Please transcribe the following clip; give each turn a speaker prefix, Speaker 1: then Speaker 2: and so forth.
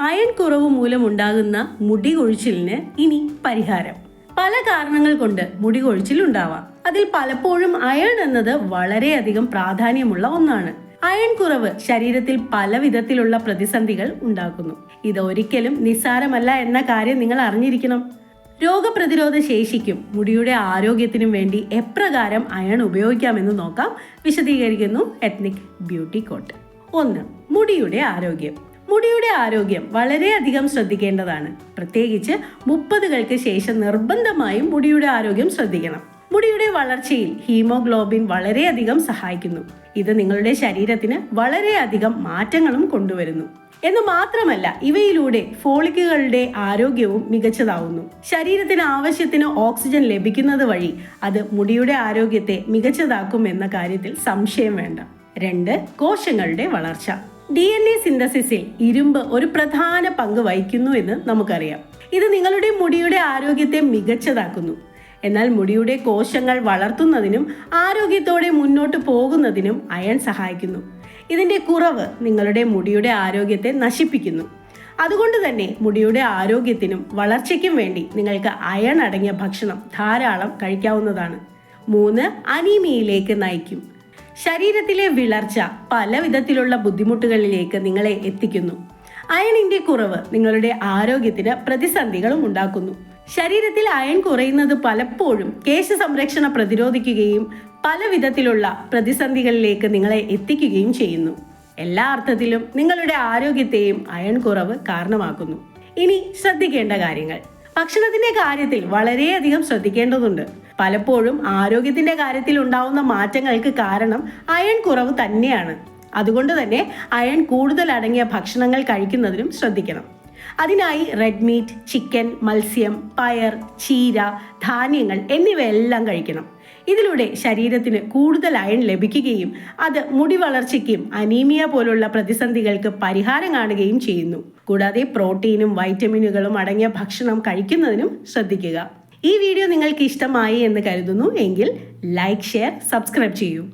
Speaker 1: Iron കുറവ് മൂലമുണ്ടാകുന്ന മുടി കൊഴിച്ചിലിന് ഇനി പരിഹാരം. പല കാരണങ്ങൾ കൊണ്ട് മുടി കൊഴിച്ചിൽ ഉണ്ടാവാം. അതിൽ പലപ്പോഴും അയൺ എന്നത് വളരെയധികം പ്രാധാന്യമുള്ള ഒന്നാണ്. അയൺ കുറവ് ശരീരത്തിൽ പല വിധത്തിലുള്ള പ്രതിസന്ധികൾ ഉണ്ടാക്കുന്നു. ഇത് ഒരിക്കലും നിസ്സാരമല്ല എന്ന കാര്യം നിങ്ങൾ അറിഞ്ഞിരിക്കണം. രോഗപ്രതിരോധ ശേഷിക്കും. മുടിയുടെ ആരോഗ്യത്തിനും വേണ്ടി എപ്രകാരം അയൺ ഉപയോഗിക്കാമെന്ന് നോക്കാം. വിശദീകരിക്കുന്നു എത്നിക് ബ്യൂട്ടി കോട്ട് ഒന്ന് മുടിയുടെ ആരോഗ്യം. മുടിയുടെ ആരോഗ്യം വളരെയധികം ശ്രദ്ധിക്കേണ്ടതാണ്. പ്രത്യേകിച്ച് മുപ്പതുകൾക്ക് ശേഷം നിർബന്ധമായും മുടിയുടെ ആരോഗ്യം ശ്രദ്ധിക്കണം. മുടിയുടെ വളർച്ചയിൽ ഹീമോഗ്ലോബിൻ വളരെയധികം സഹായിക്കുന്നു. ഇത് നിങ്ങളുടെ ശരീരത്തിന് വളരെയധികം മാറ്റങ്ങളും കൊണ്ടുവരുന്നു. എന്ന് മാത്രമല്ല ഇവയിലൂടെ ഫോളിക്കുകളുടെ ആരോഗ്യവും മികച്ചതാവുന്നു. ശരീരത്തിന് ആവശ്യത്തിന് ഓക്സിജൻ ലഭിക്കുന്നത് വഴി അത് മുടിയുടെ ആരോഗ്യത്തെ മികച്ചതാക്കും എന്ന കാര്യത്തിൽ സംശയം വേണ്ട. രണ്ട് കോശങ്ങളുടെ വളർച്ച. ഡി എൻ എ സിന്തസിസിൽ ഇരുമ്പ് ഒരു പ്രധാന പങ്ക് വഹിക്കുന്നു എന്ന് നമുക്കറിയാം. ഇത് നിങ്ങളുടെ മുടിയുടെ ആരോഗ്യത്തെ മികച്ചതാക്കുന്നു. എന്നാൽ മുടിയുടെ കോശങ്ങൾ വളർത്തുന്നതിനും ആരോഗ്യത്തോടെ മുന്നോട്ട് പോകുന്നതിനും അയൺ സഹായിക്കുന്നു. ഇതിന്റെ കുറവ് നിങ്ങളുടെ മുടിയുടെ ആരോഗ്യത്തെ നശിപ്പിക്കുന്നു. അതുകൊണ്ട് തന്നെ മുടിയുടെ ആരോഗ്യത്തിനും വളർച്ചയ്ക്കും വേണ്ടി നിങ്ങൾക്ക് അയൺ അടങ്ങിയ ഭക്ഷണം ധാരാളം കഴിക്കാവുന്നതാണ്. മൂന്ന് അനീമിയയിലേക്ക് നയിക്കും. ശരീരത്തിലെ വിളർച്ച പല വിധത്തിലുള്ള ബുദ്ധിമുട്ടുകളിലേക്ക് നിങ്ങളെ എത്തിക്കുന്നു. അയണിന്റെ കുറവ് നിങ്ങളുടെ ആരോഗ്യത്തിന് പ്രതിസന്ധികളും ഉണ്ടാക്കുന്നു. ശരീരത്തിൽ അയൺ കുറയുന്നത് പലപ്പോഴും കേശ സംരക്ഷണ പ്രതിരോധിക്കുകയും പല വിധത്തിലുള്ള പ്രതിസന്ധികളിലേക്ക് നിങ്ങളെ എത്തിക്കുകയും ചെയ്യുന്നു. എല്ലാ അർത്ഥത്തിലും നിങ്ങളുടെ ആരോഗ്യത്തെയും അയൺ കുറവ് കാരണമാക്കുന്നു. ഇനി ശ്രദ്ധിക്കേണ്ട കാര്യങ്ങൾ. ഭക്ഷണത്തിന്റെ കാര്യത്തിൽ വളരെയധികം ശ്രദ്ധിക്കേണ്ടതുണ്ട്. പലപ്പോഴും ആരോഗ്യത്തിന്റെ കാര്യത്തിൽ ഉണ്ടാവുന്ന മാറ്റങ്ങൾക്ക് കാരണം അയൺ കുറവ് തന്നെയാണ്. അതുകൊണ്ട് തന്നെ അയൺ കൂടുതൽ അടങ്ങിയ ഭക്ഷണങ്ങൾ കഴിക്കുന്നതിനും ശ്രദ്ധിക്കണം. അതിനായി റെഡ് മീറ്റ് ചിക്കൻ മത്സ്യം പയർ ചീര ധാന്യങ്ങൾ എന്നിവയെല്ലാം കഴിക്കണം. ഇതിലൂടെ ശരീരത്തിന് കൂടുതൽ അയൺ ലഭിക്കുകയും അത് മുടി വളർച്ചയ്ക്കും അനീമിയ പോലുള്ള പ്രതിസന്ധികൾക്ക് പരിഹാരം കാണുകയും ചെയ്യുന്നു. കൂടാതെ പ്രോട്ടീനും വൈറ്റമിനുകളും അടങ്ങിയ ഭക്ഷണം കഴിക്കുന്നതിനും ശ്രദ്ധിക്കുക. ഈ വീഡിയോ നിങ്ങൾക്ക് ഇഷ്ടമായി എന്ന് കരുതുന്നു എങ്കിൽ ലൈക്ക് ഷെയർ സബ്സ്ക്രൈബ് ചെയ്യൂ.